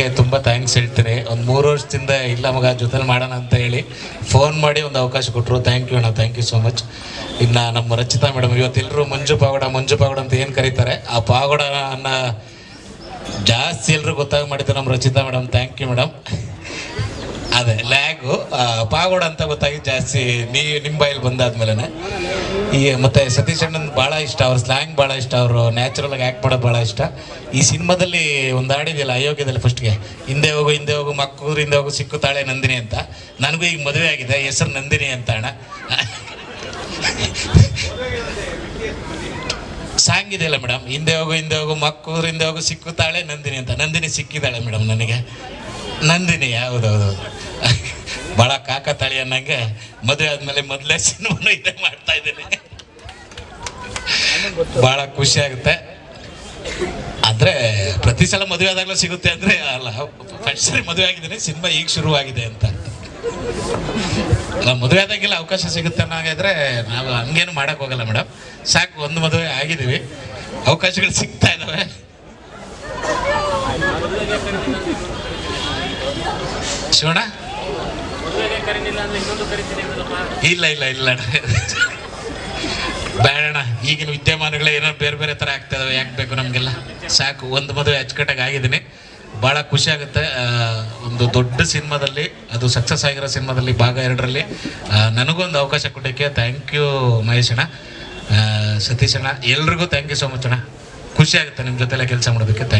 ಅಣ್ಣಂಗೆ ತುಂಬ ಥ್ಯಾಂಕ್ಸ್ ಹೇಳ್ತೀನಿ ಒಂದು ಮೂರು ವರ್ಷದಿಂದ ಇಲ್ಲ ಮಗ, ಜೊತೆಲಿ ಮಾಡೋಣ ಅಂತ ಹೇಳಿ ಫೋನ್ ಮಾಡಿ ಒಂದು ಅವಕಾಶ ಕೊಟ್ಟರು ಥ್ಯಾಂಕ್ ಯು ಅಣ್ಣ ಥ್ಯಾಂಕ್ ಯು ಸೋ ಮಚ್ ಇನ್ನು ನಮ್ಮ ರಚಿತಾ ಮೇಡಮ್ ಇವತ್ತೆಲ್ಲರೂ ಮಂಜು ಪಾವಡ ಮಂಜು ಪಾವಡ ಅಂತ ಏನು ಕರೀತಾರೆ? ಆ ಪಾಗೋಡ ಅನ್ನ ಜಾಸ್ತಿ ಎಲ್ಲರೂ ಗೊತ್ತಾಗಿ ಮಾಡಿದ್ರು ನಮ್ಮ Rachita madam thank you madam ಅದೇ ಲ್ಯಾಗು ಪಾಗೋಡ ಅಂತ ಗೊತ್ತಾಗಿ ಜಾಸ್ತಿ ನೀ ನಿಮ್ಮ ಬಾಯಲ್ಲಿ ಬಂದಾದ್ಮೇಲೆ ಈ ಮತ್ತೆ ಸತೀಶ್ ಅಣ್ಣನ್ ಭಾಳ ಇಷ್ಟ, ಅವ್ರ ಸ್ಲ್ಯಾಂಗ್ ಭಾಳ ಇಷ್ಟ, ಅವರು ನ್ಯಾಚುರಲ್ ಆಗಿ ಆ್ಯಕ್ಟ್ ಮಾಡೋದು ಭಾಳ ಇಷ್ಟ. ಈ ಸಿನಿಮಾದಲ್ಲಿ ಒಂದು ಹಾಡಿದೆಯಲ್ಲ, ಅಯೋಗ್ಯದಲ್ಲಿ ಫಸ್ಟ್ಗೆ ಹಿಂದೆ ಹೋಗು ಹಿಂದೆ ಹೋಗು ಮಕ್ಕಳು ಹಿಂದೆ ಹೋಗು, ಸಿಕ್ಕುತ್ತಾಳೆ ನಂದಿನಿ ಅಂತ. ನನಗೂ ಈಗ ಮದುವೆ ಆಗಿದೆ, ಹೆಸರು ನಂದಿನಿ ಅಂತ ಅಣ್ಣ. ಸಾಂಗ್ ಇದೆಯಲ್ಲ ಮೇಡಮ್ ಹಿಂದೆ ಹೋಗು ಹಿಂದೆ ಹೋಗು ಮಕ್ಕಳು ಹಿಂದೆ ಹೋಗು, ಸಿಕ್ಕುತ್ತಾಳೆ ನಂದಿನಿ ಅಂತ. ನಂದಿನಿ ಸಿಕ್ಕಿದ್ದಾಳೆ ಮೇಡಮ್ ನನಗೆ. ನಂದಿನಿ, ಹೌದೌದು. ಭಾಳ ಕಾಕತಾಳಿ ಅನ್ನಂಗೆ ಮದುವೆ ಆದ್ಮೇಲೆ ಮೊದಲೇ ಸಿನಿಮಾನು ಇದೇ ಮಾಡ್ತಾ ಇದ್ದೀನಿ. ಭಾಳ ಖುಷಿ ಆಗುತ್ತೆ. ಆದರೆ ಪ್ರತಿ ಸಲ ಮದುವೆ ಆದಾಗಲೂ ಸಿಗುತ್ತೆ ಅಂದರೆ, ಅಲ್ಲ ಫಸ್ಟ್ ಸರಿ ಮದುವೆ ಆಗಿದ್ದೀನಿ, ಸಿನಿಮಾ ಈಗ ಶುರುವಾಗಿದೆ ಅಂತ. ಅಲ್ಲ, ಮದುವೆ ಆದಾಗೆಲ್ಲ ಅವಕಾಶ ಸಿಗುತ್ತೆ ಅನ್ನೋಂಗಿದ್ರೆ ನಾವು ಹಂಗೇನು ಮಾಡಕ್ ಹೋಗಲ್ಲ ಮೇಡಮ್. ಸಾಕು, ಒಂದು ಮದುವೆ ಆಗಿದ್ದೀವಿ. ಅವಕಾಶಗಳು ಸಿಗ್ತಾ ಇದ್ದಾವೆ ಶಿವಣ್ಣ? ಇಲ್ಲ ಇಲ್ಲ ಇಲ್ಲ ಬೇಡಣ ಈಗಿನ ವಿದ್ಯಮಾನಗಳೇ ಏನೋ ಬೇರೆ ಬೇರೆ ಥರ ಆಗ್ತಾ ಇದಾವೆ. ಯಾಕೆ ಬೇಕು ನಮಗೆಲ್ಲ? ಸಾಕು, ಒಂದು ಮದುವೆ ಅಚ್ಚುಕಟ್ಟಾಗಿ ಆಗಿದ್ದೀನಿ. ಭಾಳ ಖುಷಿ ಆಗುತ್ತೆ. ಒಂದು ದೊಡ್ಡ ಸಿನಿಮಾದಲ್ಲಿ, ಅದು ಸಕ್ಸಸ್ ಆಗಿರೋ ಸಿನಿಮಾದಲ್ಲಿ ಭಾಗ ಎರಡರಲ್ಲಿ ನನಗೊಂದು ಅವಕಾಶ ಕೊಟ್ಟಕ್ಕೆ ಥ್ಯಾಂಕ್ ಯು ಮಹೇಶ್ ಅಣ್ಣ. ಸತೀಶ್ ಅಣ್ಣ, ಎಲ್ರಿಗೂ ಥ್ಯಾಂಕ್ ಯು ಸೋ ಮಚ್ ಅಣ್ಣ. ಖುಷಿ ಆಗುತ್ತೆ ನಿಮ್ಮ ಜೊತೆಲ್ಲ ಕೆಲಸ ಮಾಡೋದಕ್ಕೆ. ಥ್ಯಾಂಕ್